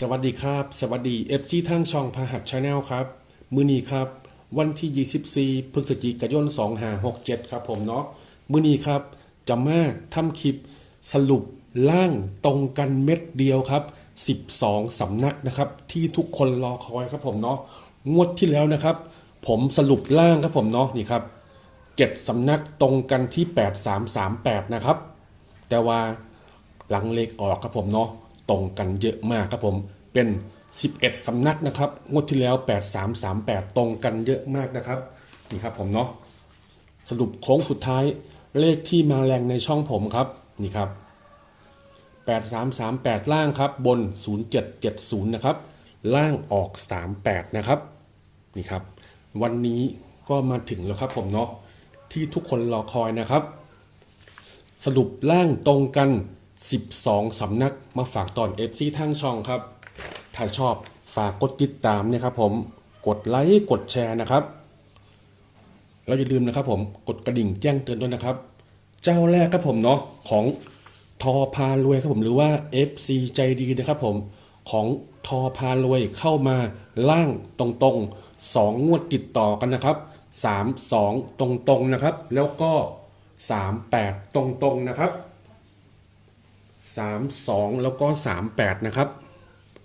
สวัสดีครับ สวัสดีเอฟซีทั้งช่องพหัสชาแนลครับ มือนี้ครับ วันที่ 24 พฤศจิกายน 2567 ครับผมเนาะมือนี้ครับจะมาทำคลิปสรุปล่างตรงกันเม็ดเดียวครับ 12 สำนักนะครับ ที่ทุกคนรอคอยครับผมเนาะงวดที่แล้วนะครับ ผมสรุปล่างครับผมเนาะนี่ครับเจ็ดสำนักตรงกันที่ 8338 นะครับ แต่ว่าหลังเลขออกครับผมเนาะ ตรงกันเยอะมากครับผมเป็น 11 สำนักนะครับงวดที่แล้ว 8338 ตรงกันเยอะมากนะครับนี่ครับผมเนาะสรุปโค้งสุดท้ายเลขที่มาแรงในช่องผมครับนี่ครับ 8338 ล่างครับบน 0770 นะครับ ล่างออก 38 นะครับนี่ครับ วันนี้ก็มาถึงแล้วครับผมเนาะที่ทุกคนรอคอยนะครับ สรุปล่างตรงกัน 12 สำนักมาฝากตอน FC ทางช่องครับ ถ้าชอบฝากกดติดตามเนี่ยครับผมกดไลค์กดแชร์นะครับ แล้วอย่าลืมนะครับผมกดกระดิ่งแจ้งเตือนด้วยนะครับ เจ้าแรกครับผมเนาะของทอพารวยครับผมหรือว่า FC ใจดีนะครับผมของทอพารวยเข้ามาล่างตรงๆ2งวดติดต่อกันนะครับ 3 2 ตรงๆนะครับ แล้วก็ 3 8 ตรงๆนะครับ 3 2 แล้วก็ 3 8 นะครับ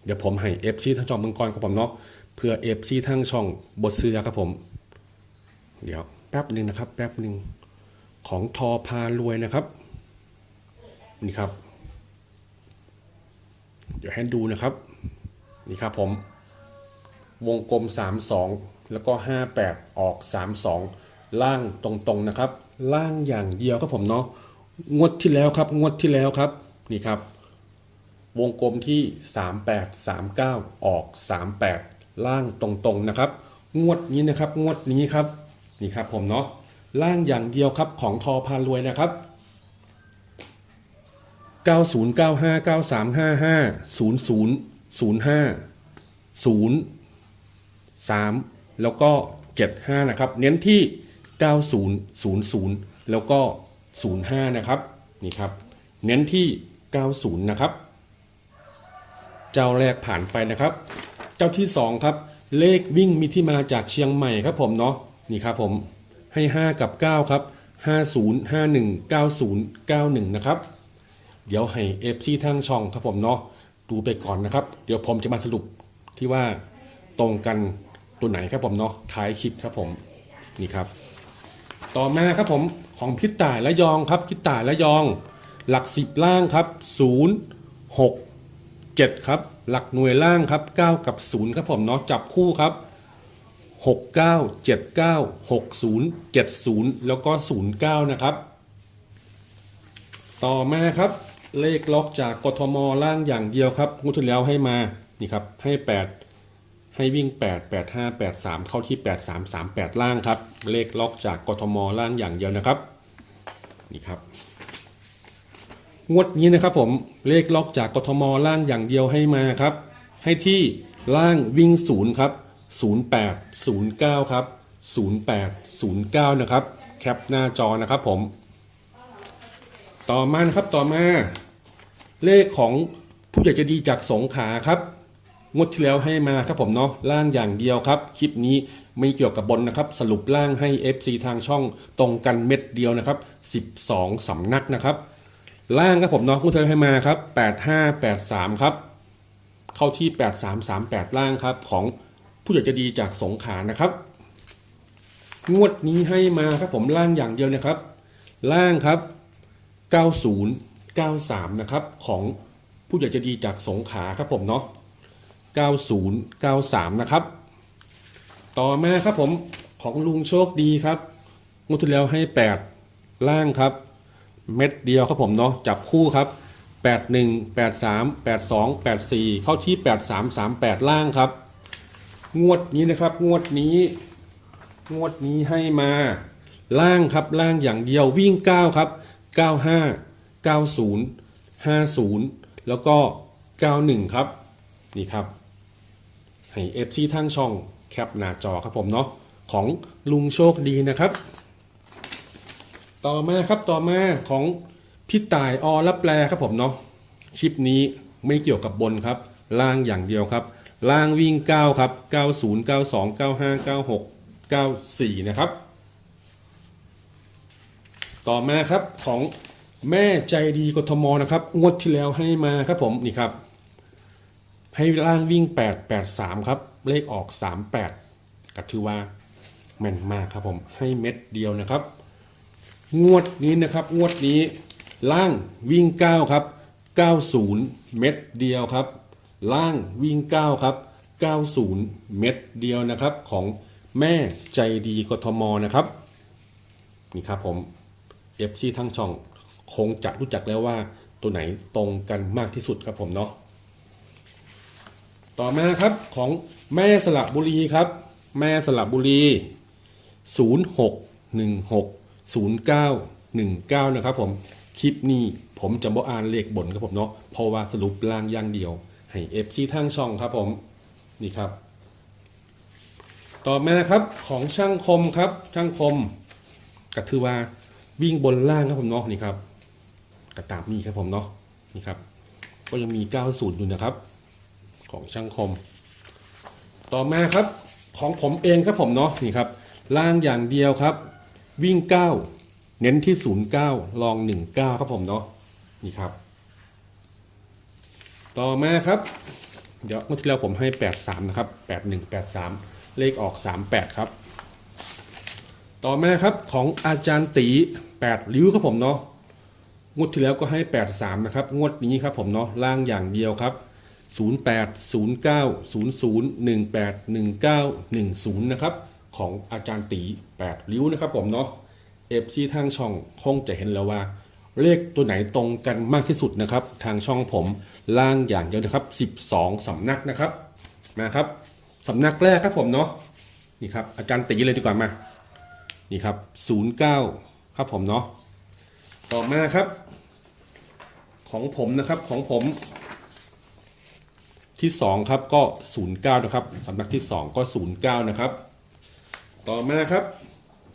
เดี๋ยวผมให้ FC ทั้งช่องมืองกรครับผมเนาะเพื่อ FC ทั้งช่องบทเสือครับผม เดี๋ยวแป๊บหนึ่งนะครับ แป๊บหนึ่งของทอพารวยนะครับ นี่ครับ เดี๋ยวให้ดูนะครับ นี่ครับผม วงกลม 32 แล้วก็ 58 ออก 32 ล่างตรงๆนะครับ ล่างอย่างเดียวครับผมเนาะงวดที่แล้วครับ งวดที่แล้วครับ นี่ครับ วงกลมที่ 38 39 ออก 38 ล่างตรงๆนะครับ งวดนี้นะครับ งวดนี้ครับ นี่ครับผมเนาะ ล่างอย่างเดียวครับของทอพานรวยนะครับ9095 9355 0005 0 3 แล้วก็ 75 นะครับ เน้นที่ 90 00 แล้วก็ 05 นะครับ นี่ครับ เน้นที่ 90 นะครับ เจ้าแรกผ่านไปนะครับ เจ้าที่ 2 ครับ เลขวิ่งมีที่มาจากเชียงใหม่ครับผมเนาะนี่ครับผมให้ 5 กับ 9 ครับ 50 51 90 91 นะครับ เดี๋ยวให้เอฟซีทางช่องครับผมเนาะดูไปก่อนนะครับ เดี๋ยวผมจะมาสรุปที่ว่าตรงกันตัวไหนครับผมเนาะท้ายคลิปครับผมนี่ครับ ต่อมาครับผมของพิษต่ายและยองครับพิษต่ายและยอง หลักสิบล่างครับ 0 6 7 ครับ หลักหน่วยล่างครับ 9 กับ 0 ครับผมเนาะจับคู่ครับ 69 79 60 70 แล้วก็ 09 นะครับ ต่อมาครับเลขล็อกจากกทมล่างอย่างเดียวครับงวดที่แล้วให้มานี่ครับให้ 8 ให้วิ่ง 8 8 5 8 3 เข้าที่ 8 3 3 8 ล่างครับ เลขล็อกจากกทมล่างอย่างเดียวนะครับนี่ครับ งวดนี้นะครับผมเลขล็อกจากกทมล่างอย่างเดียวให้มาครับ ให้ที่ล่างวิ่ง0ครับ08 09ครับ08 09นะครับแคปหน้าจอนะครับผม ต่อมานะครับต่อมา เลขของผู้ใหญ่จะดีจากสงขาครับงวดที่แล้วให้มาครับผมเนาะล่างอย่างเดียวครับ คลิปนี้ไม่เกี่ยวกับบนนะครับ สรุปล่างให้ FC ทางช่องตรงกันเม็ดเดียวนะครับ 12สำนักนะครับ ล่างครับผมนาะงวดที่แล้วให้มาครับ 8583 ครับ เข้าที่ 8338 ล่างครับ ของผู้ใหญ่จะดีจากสงขานะครับ งวดนี้ให้มาครับผมล่างอย่างเดียวนะครับ ล่างครับ 90 93 นะครับ ของผู้ใหญ่จะดีจากสงขาครับผมเนาะ90 93 นะครับ ต่อมาครับผมของลุงโชคดีครับงวดที่แล้วให้ 8 ล่างครับ เม็ดเดียวครับผมเนาะจับคู่ครับ 81 83 82 84 เข้าที่ 83 38 ล่างครับ งวดนี้นะครับ งวดนี้ งวดนี้ให้มา ล่างครับล่างอย่างเดียววิ่ง 9 ครับ 95 90 50 แล้วก็ 91 ครับ นี่ครับ ให้เอฟซีทั้งช่องแคปหน้าจอครับผมเนาะของลุงโชคดีนะครับ ต่อมาครับต่อมาของพี่ต่ายอรับแปลครับผมเนาะคลิปนี้ไม่เกี่ยวกับบนครับ ล่างอย่างเดียวครับ ล่างวิ่ง 9 ครับ 90 92 95 96 94 นะครับ ต่อมาครับของแม่ใจดีกทมนะครับ งวดที่แล้วให้มาครับผมนี่ครับ ให้ล่างวิ่ง 8 8 3 ครับ เลขออก 38ก็ถือว่าแม่นมากครับผมให้เม็ดเดียวนะครับ งวดนี้นะครับ งวดนี้ ล่างวิ่ง 9 ครับ 90 เม็ดเดียวครับ ล่างวิ่ง 9 ครับ 90 เม็ดเดียวนะครับ ของแม่ใจดีกทมนะครับ นี่ครับผม FC ทั้งช่องคงจะรู้จักแล้วว่าตัวไหนตรงกันมากที่สุดครับผมเนาะต่อมาครับของแม่สระบุรีครับ แม่สระบุรี 0919 นะครับผมคลิปนี้ผมจะบ่อ่านเลขบนครับผมเนาะเพราะว่าสรุปล่างอย่างเดียว ให้ FC ทั้งช่องครับผมนี่ครับ ต่อมาครับของช่างคมครับช่างคมก็ถือว่าวิ่งบนล่างครับผมเนาะนี่ครับก็ตามนี้ครับผมเนาะนี่ครับ ก็ยังมี 90 อยู่นะครับ ของช่างคม ต่อมาครับของผมเองครับผมเนาะนี่ครับล่างอย่างเดียวครับ วิ่ง 9 เน้นที่ 09 ลอง 19 ครับผมเนาะนี่ครับ ต่อมาครับ เดี๋ยวเมื่อที่แล้วผมให้ 83 นะครับ 8183 เลขออก 38 ครับ ต่อมาครับของอาจารย์ตี 8 ริ้วครับผมเนาะงวดที่แล้วก็ให้ 83 นะครับ งวดนี้ครับผมเนาะล่างอย่างเดียวครับ 08 09 00 18 19 10นะครับ ของอาจารย์ตี8ริ้วนะครับผมเนาะ FC ทางช่องคงจะเห็นแล้วว่า เลขตัวไหนตรงกันมากที่สุดนะครับ ทางช่องผมล่างอย่างเดียวนะครับ 12สำนักนะครับมาครับสำนักแรกครับผมเนาะนี่ครับอาจารย์ตีเลยดีกว่ามานี่ครับ 09 ครับผมเนาะต่อมาครับ ของผมนะครับของผมที่ 2 ครับก็ 09 นะครับสำนักที่ 2 ก็ 09 นะครับ ต่อมาครับ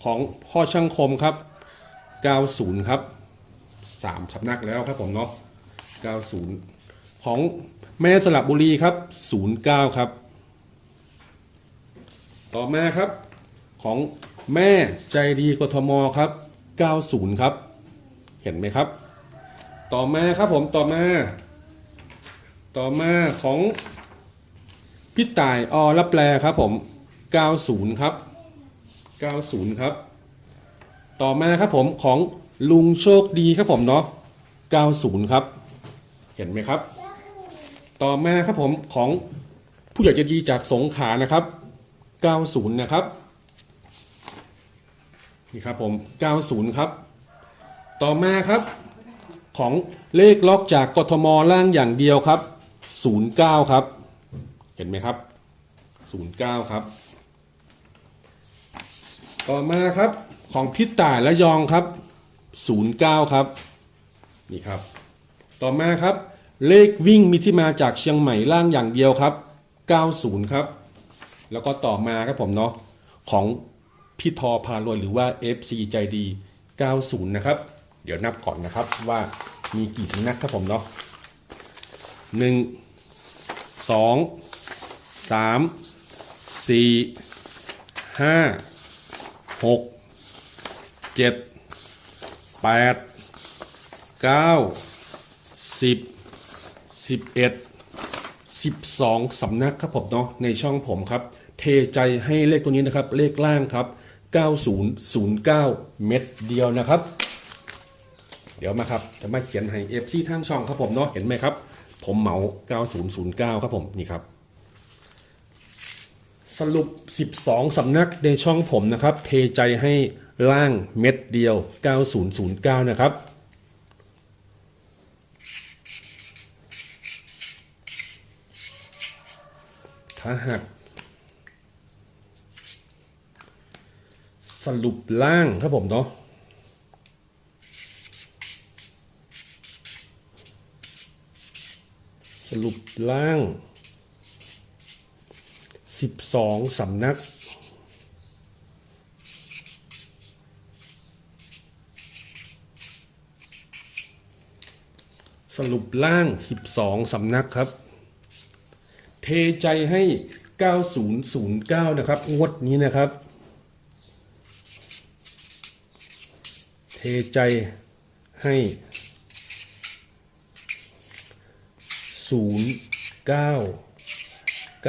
ของพ่อช่างคมครับ 90 ครับ 3สำนักแล้วครับผมเนาะ 90 ของแม่สลับบุรีครับ 09 ครับ ต่อมาครับของแม่ใจดีกทมครับ 90 ครับ เห็นไหมครับ ต่อมาครับผมต่อมา ต่อมาของพี่ต่ายอรับแปลครับผม 90 ครับ 90 ครับ ต่อมาครับผมของลุงโชคดีครับผมเนาะ 90 ครับ เห็นไหมครับ ต่อมาครับผมของผู้ใหญ่ใจะดีจากสงขานะครับ 90 นะครับ นี่ครับผม 90 ครับ ต่อมาครับของเลขล็อกจากกทมล่างอย่างเดียวครับ 09 ครับ เห็นไหมครับ 09 ครับ ต่อมาครับของพิษต่ายและยองครับ 09 ครับ นี่ครับ ต่อมาครับ เลขวิ่งมีที่มาจากเชียงใหม่ล่างอย่างเดียวครับ 90 ครับ แล้วก็ต่อมาครับผมเนาะของพี่ทอพารวยหรือว่า FC ใจดี 90 นะครับ เดี๋ยวนับก่อนนะครับว่ามีกี่สำนักครับผมเนาะหนึ่งสองสามสี่ห้า หกเจ็ดแปดเก้าสิบสิบเอ็ดสิบสองสำนักครับผมเนาะในช่องผมครับ เทใจให้เลขตัวนี้นะครับ เลขล่างครับ 9009 เม็ดเดียวนะครับ เดี๋ยวมาครับ จะมาเขียนให้ FC ทางช่องครับผมเนาะเห็นไหมครับ ผมเหมา 9009 ครับผมนี่ครับ สรุป 12 สำนักในช่องผมนะครับ เทใจให้ล่างเม็ดเดียว 9009 นะครับ ถ้าหากสรุปล่างครับผมเนาะสรุปล่าง 12 สำนัก สรุปล่าง 12 สำนักครับ เทใจให้ 9009 นะครับ งวดนี้นะครับ เทใจให้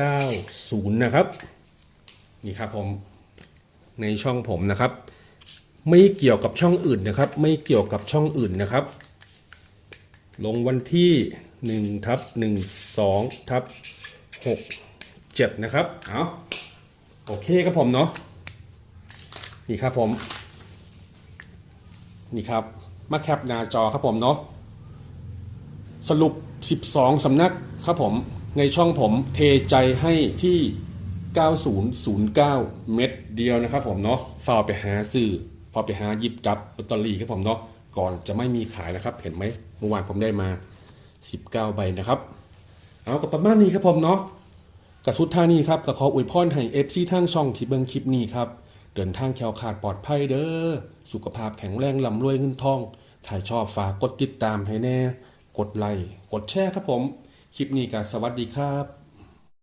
90 นะครับ นี่ครับผมในช่องผมนะครับ ไม่เกี่ยวกับช่องอื่นนะครับ ไม่เกี่ยวกับช่องอื่นนะครับ ลงวันที่1ทับ1 2ทับ6 7 นะครับเอาโอเคครับผมเนาะนี่ครับผมนี่ครับมาแคปหน้าจอครับผมเนาะสรุป 12สำนักครับผม ในช่องผมเทใจให้ที่ 9009 เม็ดเดียวนะครับผมเนาะฝากไปหาซื้อฝากไปหาหยิบจับลอตเตอรี่ครับผมเนาะก่อนจะไม่มีขายนะครับ เห็นไหมเมื่อวานผมได้มา 19 ใบนะครับ เอากับประมาณนี้ครับผมเนาะกับสุดท่านี้ครับก็ขออวยพรให้เอฟซีทางช่องที่เบิ่งคลิปนี้ครับ เดินทางแคล้วขาดปลอดภัยเด้อ สุขภาพแข็งแรงลำรวยเงินทอง ถ้าชอบฝากกดติดตามให้แน่ กดไลค์ กดแชร์ครับผม คลิปนี้ก็สวัสดีครับ